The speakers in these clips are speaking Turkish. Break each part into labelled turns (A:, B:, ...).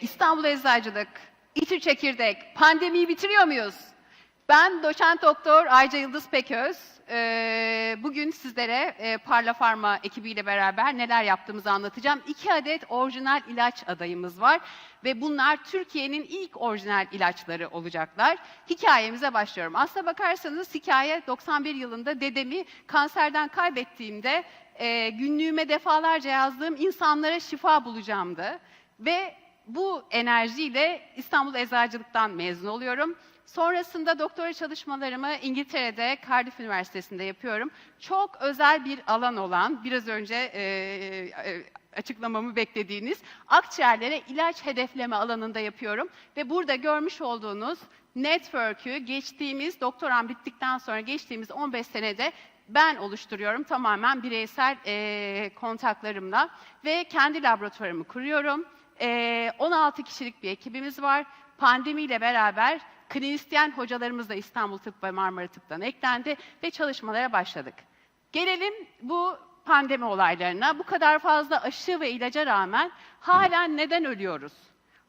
A: İstanbul Eczacılık, İTÜ Çekirdek, pandemiyi bitiriyor muyuz? Ben doçent doktor Ayca Yıldız Peköz. Ee, bugün sizlere e, Parla Pharma ekibiyle beraber neler yaptığımızı anlatacağım. İki adet orijinal ilaç adayımız var ve bunlar Türkiye'nin ilk orijinal ilaçları olacaklar. Hikayemize başlıyorum. Aslına bakarsanız hikaye 91 yılında dedemi kanserden kaybettiğimde e, günlüğüme defalarca yazdığım insanlara şifa bulacağımdı. Ve bu enerjiyle İstanbul Eczacılık'tan mezun oluyorum. Sonrasında doktora çalışmalarımı İngiltere'de Cardiff Üniversitesi'nde yapıyorum. Çok özel bir alan olan, biraz önce e, e, açıklamamı beklediğiniz akciğerlere ilaç hedefleme alanında yapıyorum. Ve burada görmüş olduğunuz network'ü geçtiğimiz, doktoram bittikten sonra geçtiğimiz 15 senede ben oluşturuyorum tamamen bireysel e, kontaklarımla ve kendi laboratuvarımı kuruyorum. E, 16 kişilik bir ekibimiz var. Pandemiyle beraber klinisyen hocalarımız da İstanbul Tıp ve Marmara Tıp'tan eklendi ve çalışmalara başladık. Gelelim bu pandemi olaylarına. Bu kadar fazla aşı ve ilaca rağmen hala neden ölüyoruz?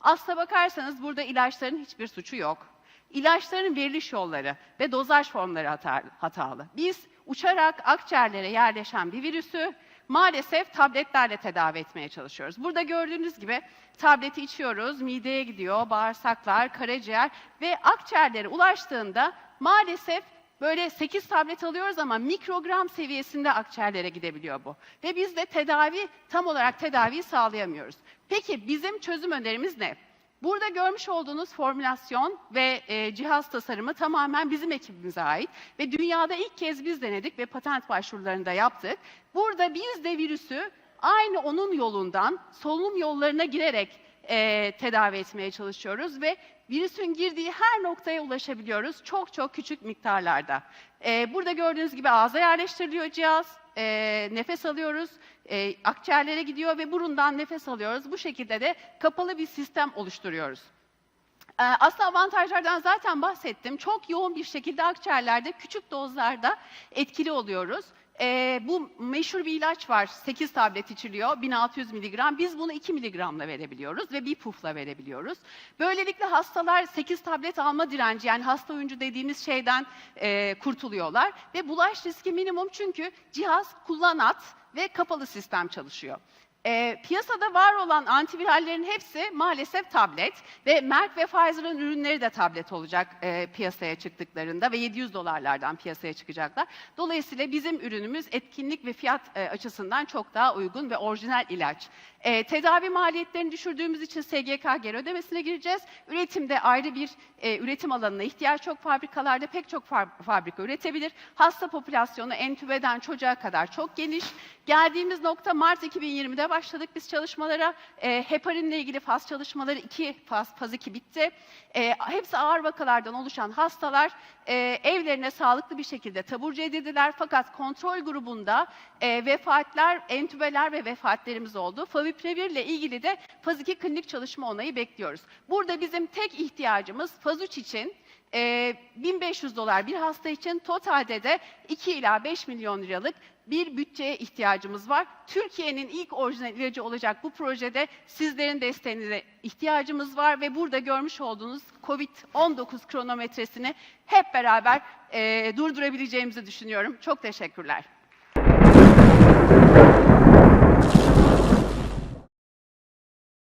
A: Aslına bakarsanız burada ilaçların hiçbir suçu yok. İlaçların veriliş yolları ve dozaj formları hata- hatalı. Biz uçarak akciğerlere yerleşen bir virüsü maalesef tabletlerle tedavi etmeye çalışıyoruz. Burada gördüğünüz gibi tableti içiyoruz, mideye gidiyor, bağırsaklar, karaciğer ve akciğerlere ulaştığında maalesef Böyle 8 tablet alıyoruz ama mikrogram seviyesinde akciğerlere gidebiliyor bu. Ve biz de tedavi, tam olarak tedaviyi sağlayamıyoruz. Peki bizim çözüm önerimiz ne? Burada görmüş olduğunuz formülasyon ve e, cihaz tasarımı tamamen bizim ekibimize ait ve dünyada ilk kez biz denedik ve patent başvurularında yaptık. Burada biz de virüsü aynı onun yolundan solunum yollarına girerek e, tedavi etmeye çalışıyoruz ve virüsün girdiği her noktaya ulaşabiliyoruz çok çok küçük miktarlarda. E, burada gördüğünüz gibi ağza yerleştiriliyor cihaz, e, nefes alıyoruz, e, akciğerlere gidiyor ve burundan nefes alıyoruz. Bu şekilde de kapalı bir sistem oluşturuyoruz. Ee, Aslında avantajlardan zaten bahsettim. Çok yoğun bir şekilde akciğerlerde küçük dozlarda etkili oluyoruz. Ee, bu meşhur bir ilaç var. 8 tablet içiliyor. 1600 miligram. Biz bunu 2 miligramla verebiliyoruz ve bir pufla verebiliyoruz. Böylelikle hastalar 8 tablet alma direnci yani hasta oyuncu dediğimiz şeyden e, kurtuluyorlar. Ve bulaş riski minimum çünkü cihaz kullanat ve kapalı sistem çalışıyor. E, piyasada var olan antivirallerin hepsi maalesef tablet ve Merck ve Pfizer'ın ürünleri de tablet olacak e, piyasaya çıktıklarında ve 700 dolarlardan piyasaya çıkacaklar. Dolayısıyla bizim ürünümüz etkinlik ve fiyat e, açısından çok daha uygun ve orijinal ilaç. E, tedavi maliyetlerini düşürdüğümüz için SGK geri ödemesine gireceğiz. Üretimde ayrı bir e, üretim alanına ihtiyaç çok fabrikalarda pek çok fa- fabrika üretebilir. Hasta popülasyonu entübeden çocuğa kadar çok geniş. Geldiğimiz nokta Mart 2020'de başladık biz çalışmalara. E, heparinle ilgili faz çalışmaları iki faz, faz 2 bitti. E, hepsi ağır vakalardan oluşan hastalar e, evlerine sağlıklı bir şekilde taburcu edildiler. Fakat kontrol grubunda e, vefatlar, entübeler ve vefatlerimiz oldu. Favipiravir ile ilgili de faz 2 klinik çalışma onayı bekliyoruz. Burada bizim tek ihtiyacımız faz 3 için e, 1500 dolar bir hasta için totalde de 2 ila 5 milyon liralık bir bütçeye ihtiyacımız var. Türkiye'nin ilk orijinal ilacı olacak bu projede sizlerin desteğinize ihtiyacımız var ve burada görmüş olduğunuz COVID-19 kronometresini hep beraber e, durdurabileceğimizi düşünüyorum. Çok teşekkürler.